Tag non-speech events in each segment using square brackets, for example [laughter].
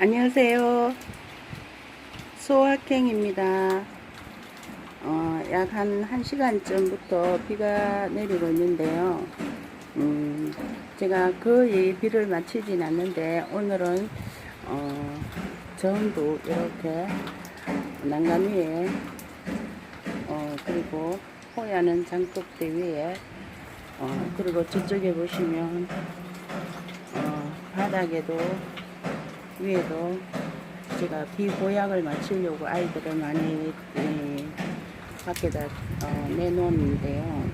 안녕하세요. 소확행입니다. 어, 약 한 1시간 전부터 비가 내리고 있는데요. 음, 제가 거의 비를 맞히진 않는데, 오늘은, 어, 전부 이렇게 난간 위에, 어, 그리고 호야는 장독대 위에, 어, 그리고 저쪽에 보시면, 어, 바닥에도 위에도 제가 비보약을 맞추려고 아이들을 많이 예, 밖에다 어, 내놓는데요.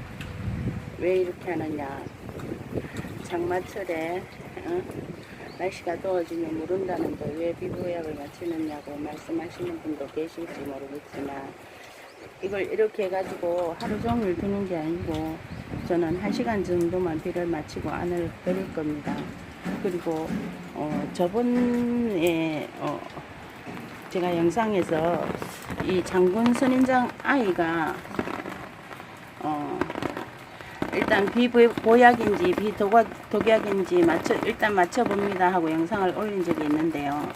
왜 이렇게 하느냐? 장마철에 어? 날씨가 더워지면 무른다는데 왜 비보약을 맞추느냐고 말씀하시는 분도 계실지 모르겠지만 이걸 이렇게 해가지고 하루 종일 두는 게 아니고 저는 한 시간 정도만 비를 맞추고 안을 버릴 겁니다. 그리고 어, 저번에 어, 제가 영상에서 이 장군 선인장 아이가 어, 일단 비보약인지 비독약인지 맞춰 일단 맞춰봅니다 하고 영상을 올린 적이 있는데요.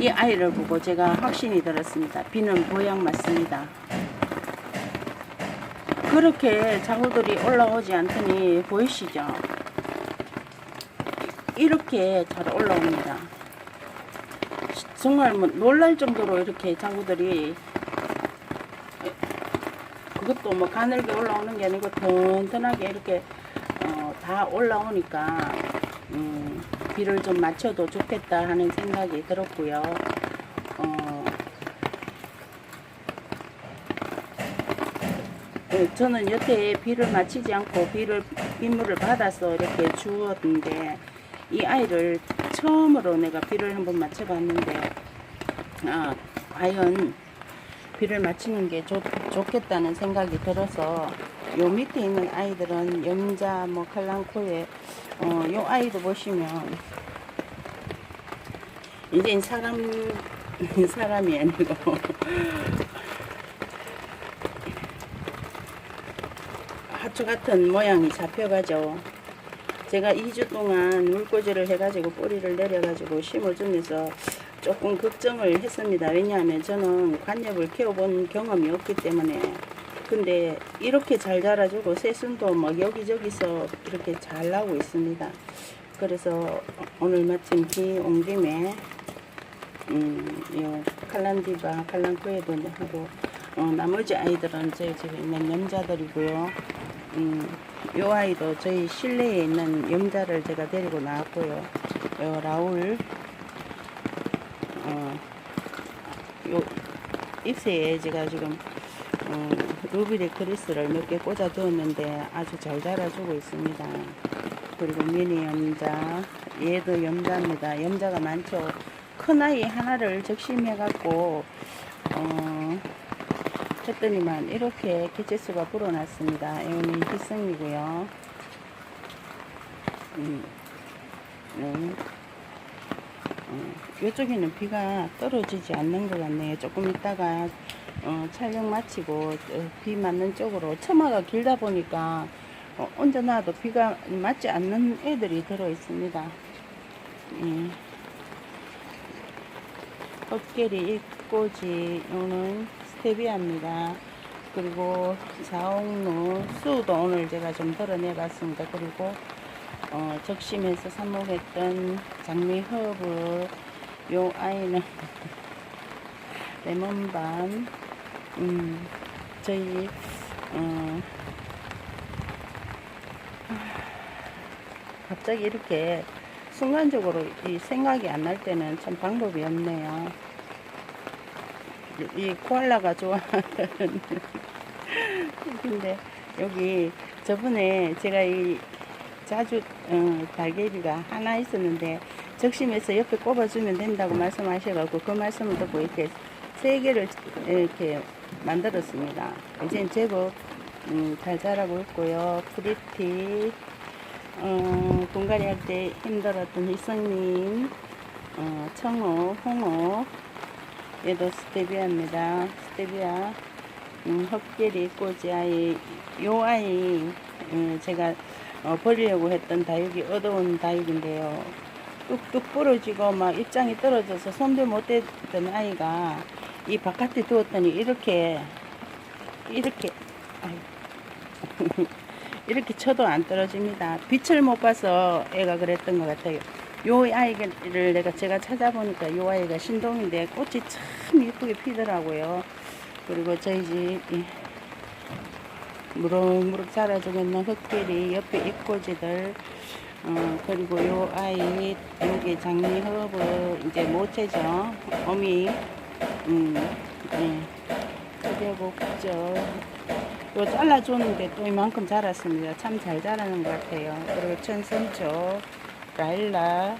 이 아이를 보고 제가 확신이 들었습니다. 비는 보약 맞습니다. 그렇게 자구들이 올라오지 않더니 보이시죠? 이렇게 잘 올라옵니다. 정말 뭐 놀랄 정도로 이렇게 자구들이 그것도 뭐 가늘게 올라오는 게 아니고 튼튼하게 이렇게 어, 다 올라오니까 음, 비를 좀 맞춰도 좋겠다 하는 생각이 들었고요. 어, 예, 저는 여태 비를 맞히지 않고 비를 빗물을 받아서 이렇게 주었는데 이 아이를 처음으로 내가 비를 한번 맞춰봤는데 아 과연 비를 맞추는 게 좋, 좋겠다는 생각이 들어서 요 밑에 있는 아이들은 염자 뭐 칼랑코에 어, 요 아이도 보시면 이제 사람 [laughs] 사람이 아니고 [laughs] 하초 같은 모양이 잡혀가죠. 제가 2주 동안 물꽂이를 해가지고 뿌리를 내려가지고 심어주면서 조금 걱정을 했습니다. 왜냐하면 저는 관엽을 키워본 경험이 없기 때문에. 근데 이렇게 잘 자라주고 새순도 막 여기저기서 이렇게 잘 나오고 있습니다. 그래서 오늘 마침 비 온 김에 음, 요 칼란디바, 칼란코에도 하고 어, 나머지 아이들은 제 집에 있는 염자들이고요. 음, 요 아이도 저희 실내에 있는 염자를 제가 데리고 나왔고요. 요 라울, 어, 요 잎새에 제가 지금 어, 루비리 크리스를 몇 개 꽂아 두었는데 아주 잘 자라주고 있습니다. 그리고 미니 염자, 얘도 염자입니다. 염자가 많죠. 큰 아이 하나를 적심해 갖고 어, 했더니만 이렇게 개체수가 불어났습니다. 이거는 희성이고요. 음, 네. 어, 이쪽에는 비가 떨어지지 않는 것 같네요. 조금 있다가 어, 촬영 마치고 어, 비 맞는 쪽으로 처마가 길다 보니까 어, 언제 나도 비가 맞지 않는 애들이 들어 있습니다. 예. 헛개리 입꼬지 요는 스테비아입니다. 그리고 자옥루 수도 오늘 제가 좀 덜어내 봤습니다. 그리고 어, 적심해서 삽목했던 장미 허브 요 아이는 [laughs] 레몬밤 음, 저희 어, 갑자기 이렇게 순간적으로 이 생각이 안 날 때는 참 방법이 없네요. 이 코알라가 좋아하는 [laughs] 근데 여기 저번에 제가 이 자주 어, 달걀이가 하나 있었는데 적심해서 옆에 꼽아주면 된다고 말씀하셔가지고 그 말씀을 듣고 이렇게 세 개를 이렇게 만들었습니다. 이제 제법 음, 잘 자라고 있고요. 프리티 어, 공갈이 할 때 힘들었던 희성님 어, 청어, 홍어 얘도 스테비아입니다. 스테비아 음, 헛개리 꼬지 아이 요 아이 음, 제가 어, 버리려고 했던 다육이 어두운 다육인데요. 뚝뚝 부러지고 막 입장이 떨어져서 손도 못 대던 아이가 이 바깥에 두었더니 이렇게 이렇게. [laughs] 이렇게 쳐도 안 떨어집니다. 빛을 못 봐서 애가 그랬던 것 같아요. 요 아이를 내가 제가 찾아보니까 요 아이가 신동인데 꽃이 참 예쁘게 피더라고요. 그리고 저희 집이 무럭무럭 자라주고 있는 흙길이 옆에 잎꽂이들 어, 그리고 요 아이 여기 장미 허브 이제 모체죠. 어미 음, 네. 그대복죠. 요 잘라줬는데 또 이만큼 자랐습니다. 참 잘 자라는 것 같아요. 그리고 천선초, 라일라,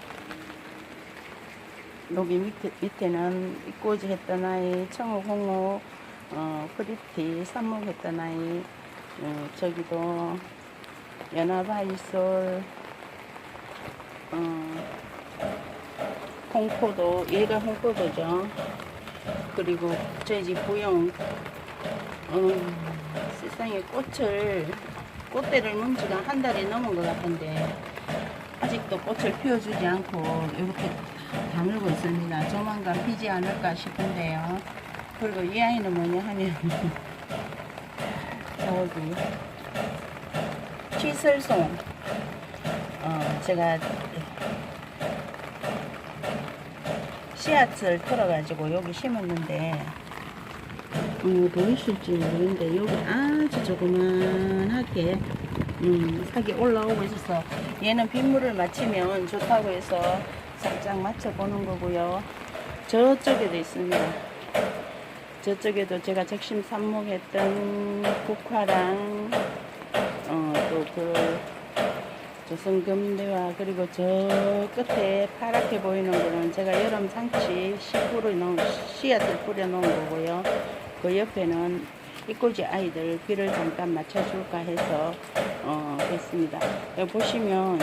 여기 밑에, 밑에는 입꼬지 했던 아이, 청옥, 홍옥, 어, 프리티, 삽목 했던 아이, 어, 저기도 연합아이솔, 어, 홍포도, 얘가 홍포도죠. 그리고 저희 집 부영, 어, 세상에 꽃을 꽃대를 문 지가 한 달이 넘은 것 같은데 아직도 꽃을 피워주지 않고 이렇게 다물고 있습니다. 조만간 피지 않을까 싶은데요. 그리고 이 아이는 뭐냐 하면 [laughs] 저기 치설송 어 제가 씨앗을 털어가지고 여기 심었는데 어, 보이실지 모르겠는데 여기 아주 조그만하게 음, 색이 올라오고 있어서 얘는 빗물을 맞추면 좋다고 해서 살짝 맞춰보는 거고요. 저쪽에도 있습니다. 저쪽에도 제가 적심 삽목했던 국화랑 어, 또그 조선금대와 그리고 저 끝에 파랗게 보이는 거는 제가 여름 상치 씨 뿌려 놓은 씨앗을 뿌려 놓은 거고요. 그 옆에는 이꼬지 아이들 비를 잠깐 맞춰줄까 해서 어, 했습니다. 여기 보시면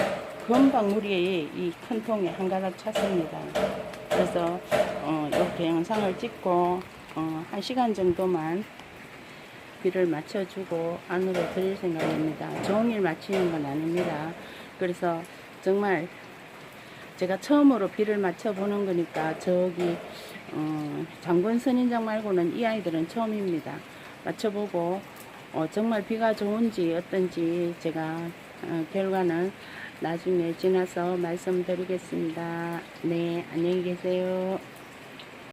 금방 물이 이 큰 통에 한가득 찼습니다. 그래서 어, 이렇게 영상을 찍고 어, 한 시간 정도만 비를 맞춰주고 안으로 드릴 생각입니다. 종일 맞추는 건 아닙니다. 그래서 정말 제가 처음으로 비를 맞춰보는 거니까 저기 어, 장군 선인장 말고는 이 아이들은 처음입니다. 맞춰보고 어, 정말 비가 좋은지 어떤지 제가 어, 결과는 나중에 지나서 말씀드리겠습니다. 네, 안녕히 계세요.